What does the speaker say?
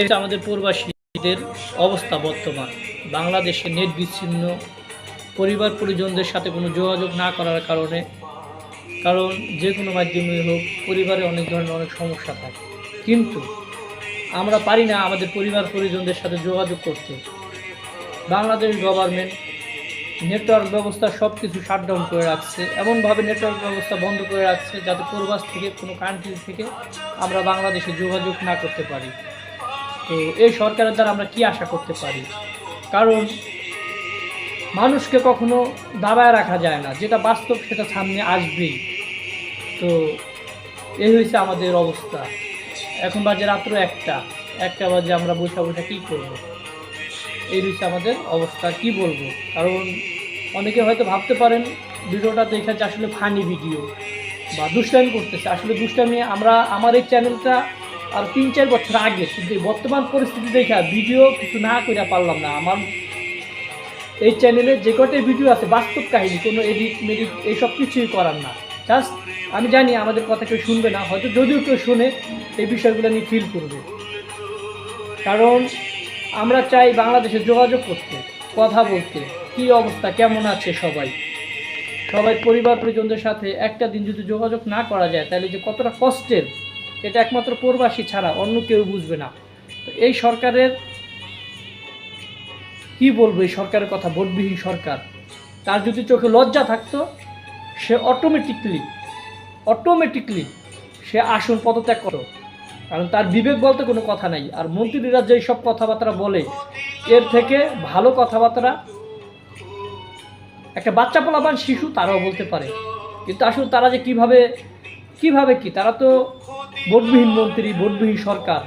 হচ্ছে আমাদের প্রবাসীদের অবস্থা বর্তমান। বাংলাদেশে নেট বিচ্ছিন্ন, পরিবার পরিজনদের সাথে কোনো যোগাযোগ না করার কারণে, কারণ যে কোনো মাধ্যমে হোক পরিবারে অনেক ধরনের অনেক সমস্যা থাকে। কিন্তু আমরা পারি না আমাদের পরিবার পরিজনদের সাথে যোগাযোগ করতে। বাংলাদেশ গভর্নমেন্ট নেটওয়ার্ক ব্যবস্থা সব কিছু শাটডাউন করে রাখছে। এমনভাবে নেটওয়ার্ক ব্যবস্থা বন্ধ করে রাখছে যাতে প্রবাস থেকে কোনো কান্ট্রি থেকে আমরা বাংলাদেশে যোগাযোগ না করতে পারি। তো এই সরকারের দ্বারা আমরা কি আশা করতে পারি? কারণ মানুষকে কখনো দাবায় রাখা যায় না, যেটা বাস্তব সেটা সামনে আসবেই। তো এই হয়েছে আমাদের অবস্থা। এখন বাজে রাত্র একটা একটা বাজে আমরা বসে বসে কী করব? এই হচ্ছে আমাদের অবস্থা, কি বলব? কারণ অনেকে হয়তো ভাবতে পারেন, ভিডিওটা দেখে যে আসলে ফানি ভিডিও বা দুষ্টামি করতেছে। আসলে দুষ্টামি আমরা আমার এই চ্যানেলটা আর তিন চার বছর আগে, কিন্তু বর্তমান পরিস্থিতি দেখে ভিডিও কিছু না করে পারলাম না। আমার এই চ্যানেলে যে কটাই ভিডিও আছে, বাস্তব কাহিনী, কোনো এডিট মেডিট এইসব কিছুই করার না। জাস্ট আমি জানি আমাদের কথা কেউ শুনবে না, হয়তো যদিও কেউ শুনে, এই বিষয়গুলো নিয়ে ফিল করবে। কারণ আমরা চাই বাংলাদেশে যোগাযোগ করতে, কথা বলতে, কি অবস্থা, কেমন আছে সবাই। সবাই পরিবার পরিজনদের সাথে একটা দিন যদি যোগাযোগ না করা যায়, তাহলে যে কতটা কষ্টের। এটা একমাত্র প্রবাসী ছাড়া, অন্য কেউ বুঝবে না। তো এই সরকারের, কি বলব এই সরকারের কথা, ভোটবিহীন সরকার? তার যদি চোখে লজ্জা থাকতো, সে অটোমেটিকলি অটোমেটিকলি সে আসন পদত্যাগ করো কারণ তার বিবেক বলতে কোনো কথা নাই। আর মন্ত্রীরা যেই সব কথাবার্তা বলে, এর থেকে ভালো কথাবার্তা, একটা বাচ্চা পোলাবান শিশু তারাও বলতে পারে। কিন্তু আসলে তারা যে কীভাবে কীভাবে কি? তারা তো ভোটবিহীন মন্ত্রী ভোটবিহীন সরকার।